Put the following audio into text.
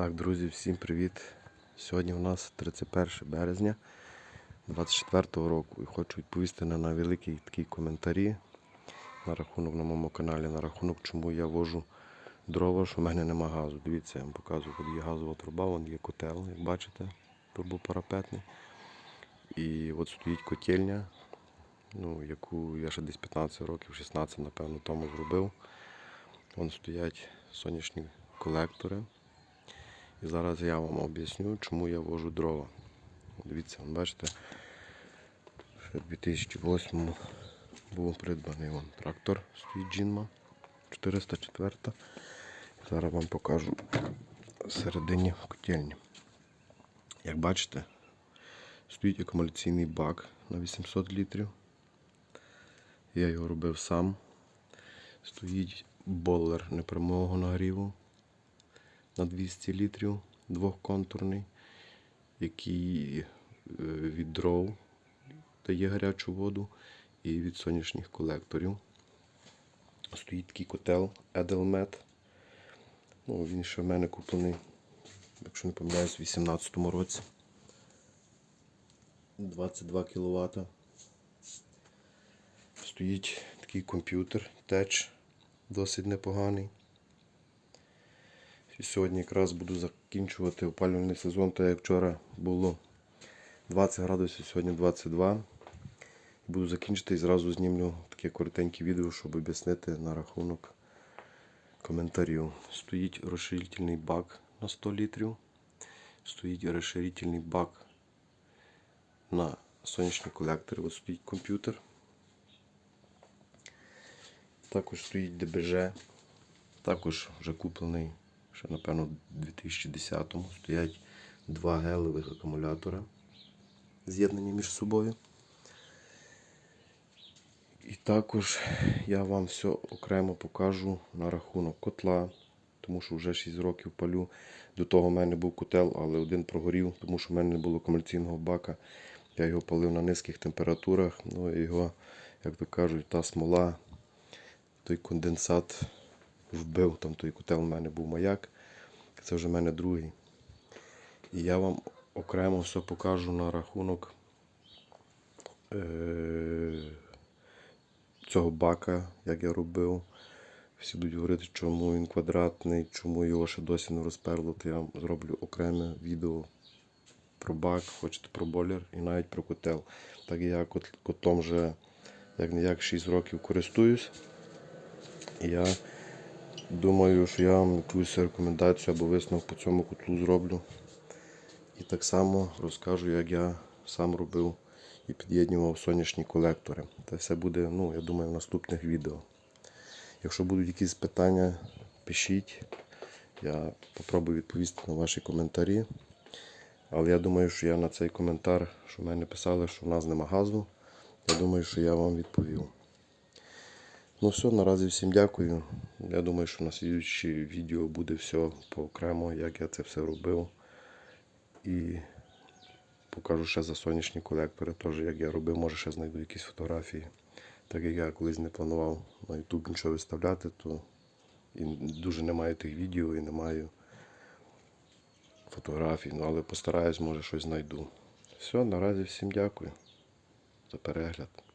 Так, друзі, всім привіт. Сьогодні у нас 31 березня 24 року і хочу відповісти на, великі такі коментарі на рахунок на моєму каналі, на рахунок, чому я вожу дрова, що в мене нема газу. Дивіться, я вам показую, тут є газова труба, вон є котел, як бачите, турбопарапетний. І от стоїть котельня, ну, яку я ще десь 15 років, 16, напевно, тому зробив. Вон стоять сонячні колектори. І зараз я вам об'ясню, чому я вожу дрова. Дивіться, бачите, ще в 2008 був придбаний вон, трактор стоїть Джинма 404. Зараз вам покажу всередині котельні. Як бачите, стоїть акумуляційний бак на 800 літрів. Я його робив сам. Стоїть бойлер непрямого нагріву на 200 літрів двохконтурний, який е, від дров дає гарячу воду і від сонячних колекторів. Стоїть такий котел Edelmet. Ну, він ще в мене куплений, якщо не помиляюсь, у 2018 році. 22 кВт. Стоїть такий комп'ютер Теч, досить непоганий. І сьогодні якраз буду закінчувати опалювальний сезон, так як вчора було 20 градусів, сьогодні 22. Буду закінчити і зразу знімлю таке коротеньке відео, щоб об'яснити на рахунок коментарів. Стоїть розширительний бак на 100 літрів. Стоїть розширительний бак на сонячні колектори. Ось стоїть комп'ютер. Також стоїть ДБЖ. Також вже куплений ще, напевно, в 2010-му. Стоять два гелевих акумулятора, з'єднані між собою. І також я вам все окремо покажу на рахунок котла, тому що вже 6 років палю. До того в мене був котел, але один прогорів, тому що в мене не було комерційного бака. Я його палив на низьких температурах. Ну і його, як то кажуть, та смола, той конденсат вбив. Там той котел у мене був маяк. Це вже в мене другий. І я вам окремо все покажу на рахунок е- цього бака, як я робив. Всі будуть говорити, чому він квадратний, чому його ще досі не розперло, то я вам зроблю окреме відео про бак, хочете про бойлер і навіть про котел. Так я кот- котом вже як не як 6 років користуюсь. І я думаю, що я вам якусь рекомендацію або висновок по цьому котлу зроблю. І так само розкажу, як я сам робив і під'єднував сонячні колектори. Це все буде, ну, я думаю, в наступних відео. Якщо будуть якісь питання, пишіть. Я попробую відповісти на ваші коментарі. Але я думаю, що я на цей коментар, що в мене писали, що в нас нема газу, я думаю, що я вам відповів. Ну все, наразі всім дякую. Я думаю, що на слідуючі відео буде все по окремо, як я це все робив. І покажу ще за сонячні колектори, теж як я робив, може ще знайду якісь фотографії. Так як я колись не планував на YouTube нічого виставляти, то і дуже немає тих відео і немає фотографій. Ну, але постараюсь, може щось знайду. Все, наразі всім дякую за перегляд.